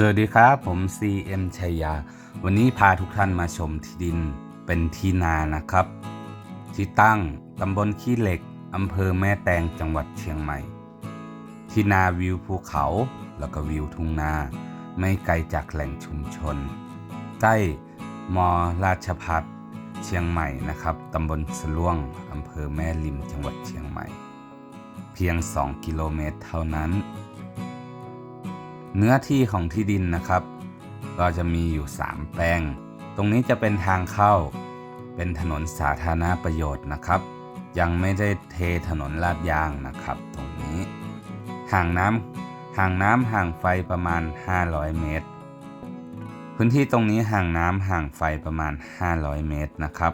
สวัสดีครับ ผม CM ชัยยา วันนี้พาทุกท่านมาชมที่ดินเป็นที่นานะครับ ที่ตั้งตำบลขี้เหล็กอำเภอแม่แตงจังหวัดเชียงใหม่ ที่นาวิวภูเขา แล้วก็วิวทุ่งนา ไม่ไกลจากแหล่งชุมชน ใกล้มอราชพัฒเชียงใหม่นะครับตำบลสล่วงอำเภอแม่ริมจังหวัดเชียงใหม่ เพียง 2 กิโลเมตรเท่านั้น เนื้อที่ของที่ดินนะครับ ก็จะมีอยู่ 3 แปลง ตรงนี้จะเป็นทางเข้า เป็นถนนสาธารณประโยชน์นะครับ ยังไม่ได้เทถนนลาดยางนะครับ ตรงนี้ ห่างน้ำห่างน้ำห่างไฟประมาณ 500 เมตร พื้นที่ตรงนี้ห่างน้ำห่างไฟประมาณ 500 เมตรนะครับ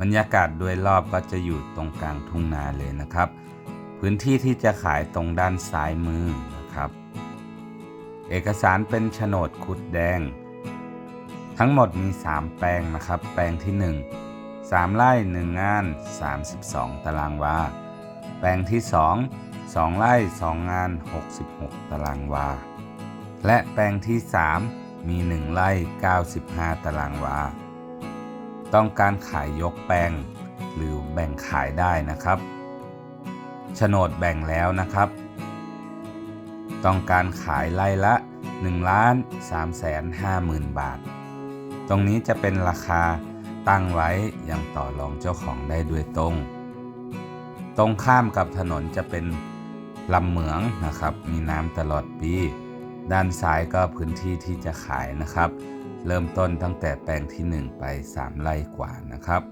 บรรยากาศโดยรอบก็จะอยู่ตรงกลางทุ่งนาเลยนะครับ พื้นที่ที่จะขายตรงด้านซ้ายมือนะครับ เอกสารเป็นโฉนดคุดแดง ทั้งหมดมี 3 แปลงนะครับ แปลงที่ 1 3 ไร่ 1 งาน 32 ตารางวา แปลงที่ 2 2 ไร่ 2 งาน 66 ตารางวา และแปลงที่ 3 มี 1 ไร่ 95 ตารางวา ต้องการขายยกแปลง หรือแบ่งขายได้นะครับ โฉนดแบ่งแล้วนะครับ ต้องการขายไร่ละ1ล้าน3แสน5หมื่นบาท ตรงนี้จะเป็นราคาตั้งไว้ยังต่อรองเจ้าของได้ด้วยตรง ตรงข้ามกับถนนจะเป็นลำเหมืองนะครับ มีน้ำตลอดปี ด้านซ้ายก็พื้นที่ที่จะขายนะครับ เริ่มต้นตั้งแต่แปลงที่ 1 ไป 3 ไร่กว่านะครับ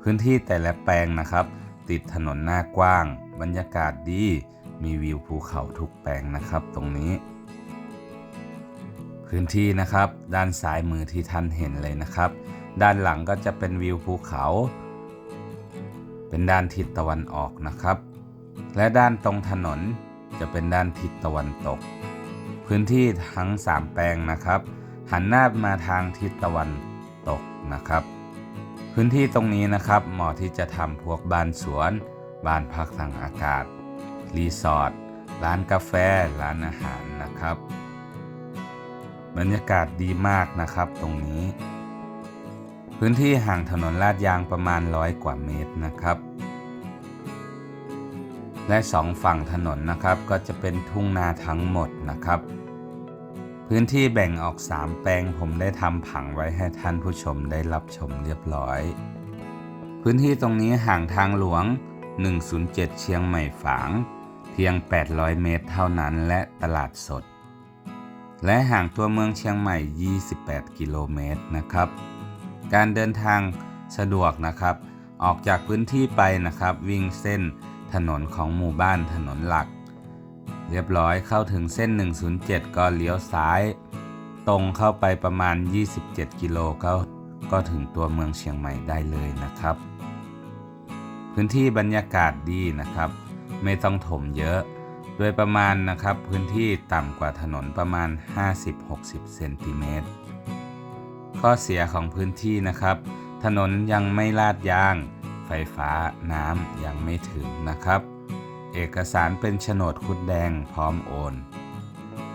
พื้นที่แต่ละแปลงนะครับ ติดถนนหน้ากว้าง บรรยากาศดี มีวิวภูเขาทุกแปลงนะครับตรงนี้ พื้นที่นะครับด้านซ้ายมือที่ท่านเห็นเลยนะครับ ด้านหลังก็จะเป็นวิวภูเขา เป็นด้านทิศตะวันออกนะครับ และด้านตรงถนนจะเป็นด้านทิศตะวันตก พื้นที่ทั้ง 3 แปลงนะครับ หันหน้ามาทางทิศตะวันตกนะครับพื้นที่ตรงนี้นะครับเหมาะที่จะทำพวกบ้านสวน บ้านพักทางอากาศ รีสอร์ทร้านกาแฟ ร้านอาหารนะครับ บรรยากาศดีมากนะครับตรงนี้ พื้นที่ห่างถนนลาดยางประมาณร้อยกว่าเมตรนะครับ และสองฝั่งถนนนะครับก็จะเป็นทุ่งนาทั้งหมดนะครับ พื้นที่แบ่งออก 3 แปลงผมได้ทำผังไว้ให้ท่านผู้ชมได้รับชมเรียบร้อย พื้นที่ตรงนี้ห่างทางหลวง 107 เชียงใหม่ฝาง เพียง 800 เมตรเท่านั้นและตลาดสด และห่างตัวเมืองเชียงใหม่ 28 กิโลเมตรนะครับ การเดินทางสะดวกนะครับ ออกจากพื้นที่ไปนะครับ วิ่งเส้นถนนของหมู่บ้านถนนหลัก เรียบร้อยเข้าถึงเส้น 107 ก็เลี้ยวซ้าย ตรงเข้าไปประมาณ 27 กิโลก็ก็ถึงตัวเมืองเชียงใหม่ได้เลยนะครับ พื้นที่บรรยากาศดีนะครับ ไม่ต้องถมเยอะ โดยประมาณนะครับพื้นที่ต่ำกว่าถนนประมาณ 50-60 เซนติเมตร ข้อเสียของพื้นที่นะครับ ถนนยังไม่ลาดยาง ไฟฟ้าน้ำยังไม่ถึงนะครับ เอกสารเป็นโฉนดคุดแดงพร้อมโอน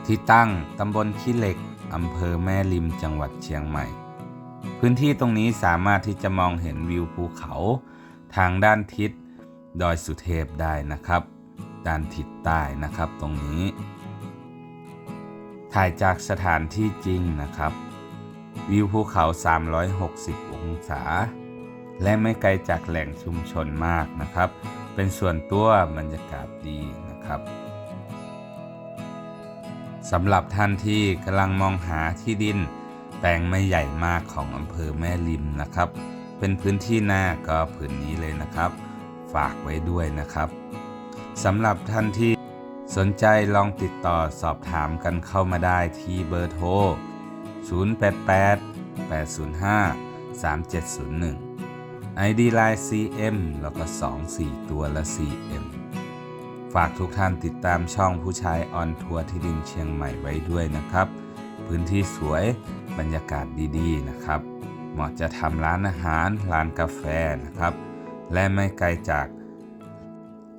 ที่ตั้งตำบลขี้เหล็กอำเภอแม่ริมจังหวัดเชียงใหม่ พื้นที่ตรงนี้สามารถที่จะมองเห็นวิวภูเขา ทางด้านทิศ ดอยสุเทพได้นะครับ ด้านทิศใต้นะครับตรงนี้ ถ่ายจากสถานที่จริงนะครับ วิวภูเขา 360 องศา และไม่ไกลจากแหล่งชุมชนมากนะครับ เป็นส่วนตัวบรรยากาศดีนะครับสำหรับท่านที่กำลังมองหาที่ดิน แปลงไม่ใหญ่มากของอำเภอแม่ริมนะครับ เป็นพื้นที่หน้าก็ผืนนี้เลยนะครับ ฝากไว้ด้วยนะครับสำหรับท่านที่สนใจลองติดต่อสอบถามกันเข้ามาได้ที่เบอร์โทร 088 805 3701 ID Line CM แล้วก็ 24 ตัวละ CM ฝากทุกท่านติดตามช่องผู้ชายออนทัวร์ที่ดินเชียงใหม่ไว้ด้วยนะครับ พื้นที่สวยบรรยากาศดีๆนะครับ เหมาะจะทำร้านอาหาร ร้านกาแฟนะครับ และไม่ไกลจาก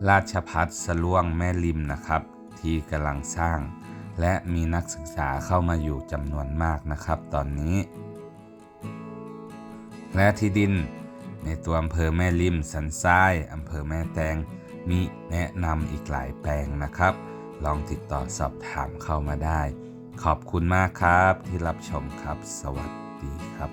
ราชพัฒสลวงแม่ริมนะครับ ที่กำลังสร้าง และมีนักศึกษาเข้ามาอยู่จำนวนมากนะครับ ตอนนี้ และที่ดินในตัวอำเภอแม่ริม สันทรายอำเภอแม่แตงมีแนะนำอีกหลายแปลงนะครับ ลองติดต่อสอบถามเข้ามาได้ ขอบคุณมากครับที่รับชมครับ สวัสดีครับ